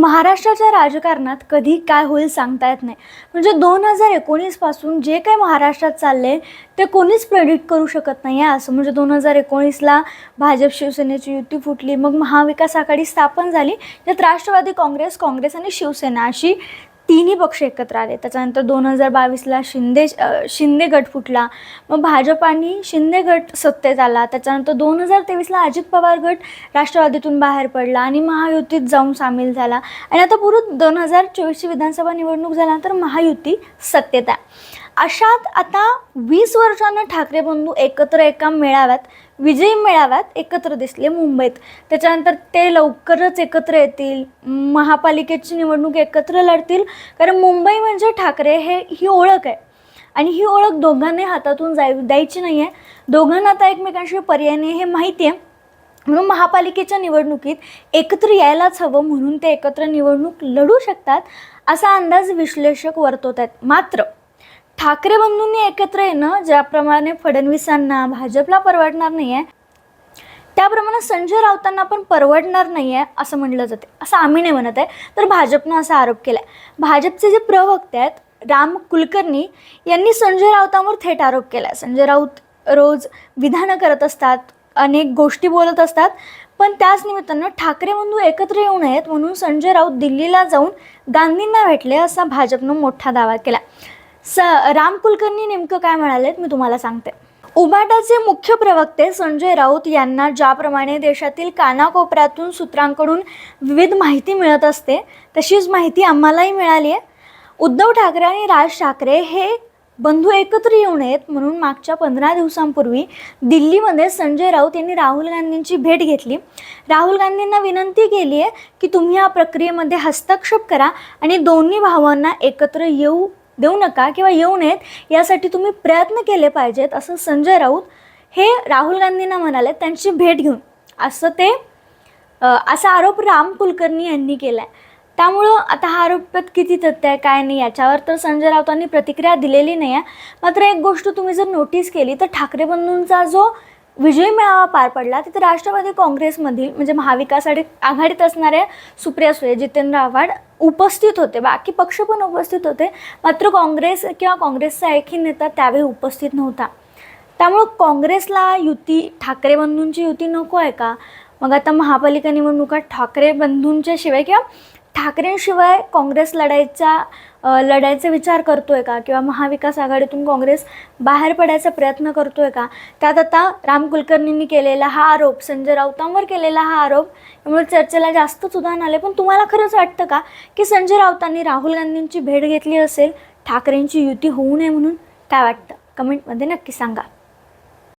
महाराष्ट्राच्या राजकारणात कधी काय होईल सांगता येत नाही. म्हणजे दोन हजार एकोणीसपासून जे काही महाराष्ट्रात चालले ते कोणीच प्रेडिक्ट करू शकत नाही आहे असं. म्हणजे दोन हजार एकोणीसला भाजप शिवसेनेची युती फुटली मग महाविकास आघाडी स्थापन झाली. त्यात राष्ट्रवादी काँग्रेस काँग्रेस आणि शिवसेना अशी तिन्ही पक्ष एकत्र आले. त्याच्यानंतर दोन हजार बावीसला शिंदे शिंदे गट फुटला. मग भाजप आणि शिंदे गट सत्तेत आला. त्याच्यानंतर दोन हजार तेवीसला अजित पवार गट राष्ट्रवादीतून बाहेर पडला आणि महायुतीत जाऊन सामील झाला. आणि आता पुढं दोन हजार चोवीसची विधानसभा निवडणूक झाल्यानंतर महायुती सत्तेत आहे. अशात आता वीस वर्षानं ठाकरे बंधू एकत्र एका मेळाव्यात विजयी मेळाव्यात एकत्र दिसले मुंबईत. त्याच्यानंतर ते लवकरच एकत्र येतील महापालिकेची निवडणूक एकत्र लढतील कारण मुंबई म्हणजे ठाकरे हे ही ओळख आहे. आणि ही ओळख दोघांनी हातातून जाय द्यायची नाही आहे दोघांना आता एकमेकांशी पर्याय नाही हे माहिती आहे. म्हणून महापालिकेच्या निवडणुकीत एकत्र यायलाच हवं म्हणून ते एकत्र निवडणूक लढू शकतात असा अंदाज विश्लेषक वर्तवत आहेत मात्र ठाकरे बंधूंनी एकत्र येणं ज्याप्रमाणे फडणवीसांना भाजपला परवडणार नाही आहे त्याप्रमाणे संजय राऊतांना पण परवडणार नाही आहे असं म्हणलं जाते. असं आम्ही नाही म्हणत आहे तर भाजपनं असा आरोप केला आहे भाजपचे जे प्रवक्ते आहेत राम कुलकर्णी यांनी संजय राऊतांवर थेट आरोप केला आहे संजय राऊत रोज विधानं करत असतात अनेक गोष्टी बोलत असतात पण त्याच निमित्तानं ठाकरे बंधू एकत्र येऊ नयेत म्हणून संजय राऊत दिल्लीला जाऊन गांधींना भेटले असा भाजपनं मोठा दावा केला स राम कुलकर्णी नेमकं काय म्हणालेत मी तुम्हाला सांगते. उबाटाचे मुख्य प्रवक्ते संजय राऊत यांना ज्याप्रमाणे देशातील कानाकोपऱ्यातून सूत्रांकडून विविध माहिती मिळत असते तशीच माहिती आम्हालाही मिळाली आहे उद्धव ठाकरे आणि राज ठाकरे हे बंधू एकत्र येऊ नयेत म्हणून मागच्या पंधरा दिवसांपूर्वी दिल्लीमध्ये संजय राऊत यांनी राहुल गांधींची भेट घेतली. राहुल गांधींना विनंती केली आहे की तुम्ही या प्रक्रियेमध्ये हस्तक्षेप करा आणि दोन्ही भावांना एकत्र येऊ देऊ नका किंवा येऊ नयेत यासाठी तुम्ही प्रयत्न केले पाहिजेत असं संजय राऊत हे राहुल गांधींना म्हणाले त्यांची भेट घेऊन. असं ते असा आरोप राम कुलकर्णी यांनी केला आहे त्यामुळं आता हा आरोपात किती तथ्य आहे काय नाही याच्यावर तर संजय राऊतांनी प्रतिक्रिया दिलेली नाही आहे मात्र एक गोष्ट तुम्ही जर नोटीस केली तर ठाकरे बंधूंचा जो विजयी मेळावा पार पडला तिथे राष्ट्रवादी काँग्रेसमधील म्हणजे महाविकास आघाडीत असणारे सुप्रिया सुळे जितेंद्र आव्हाड उपस्थित होते. बाकी पक्ष पण उपस्थित होते. मात्र काँग्रेस किंवा काँग्रेसचा एकही नेता त्यावेळी उपस्थित नव्हता. त्यामुळं काँग्रेसला युती ठाकरे बंधूंची युती नको आहे का? मग आता महापालिका निवडणुकात ठाकरे बंधूंच्या शिवाय किंवा ठाकरेंशिवाय काँग्रेस लढायचा लढायचा विचार आहे का? किंवा महाविकास आघाडीतून काँग्रेस बाहेर पडायचा प्रयत्न करतो आहे का? त्यात आता राम कुलकर्णींनी केलेला हा आरोप संजय राऊतांवर केलेला हा आरोप यामुळे चर्चेला जास्तच उदाहरण आले. पण तुम्हाला खरंच वाटतं का की संजय राऊतांनी राहुल गांधींची भेट घेतली असेल? ठाकरेंची युती होऊ नये म्हणून काय वाटतं? कमेंटमध्ये नक्की सांगा.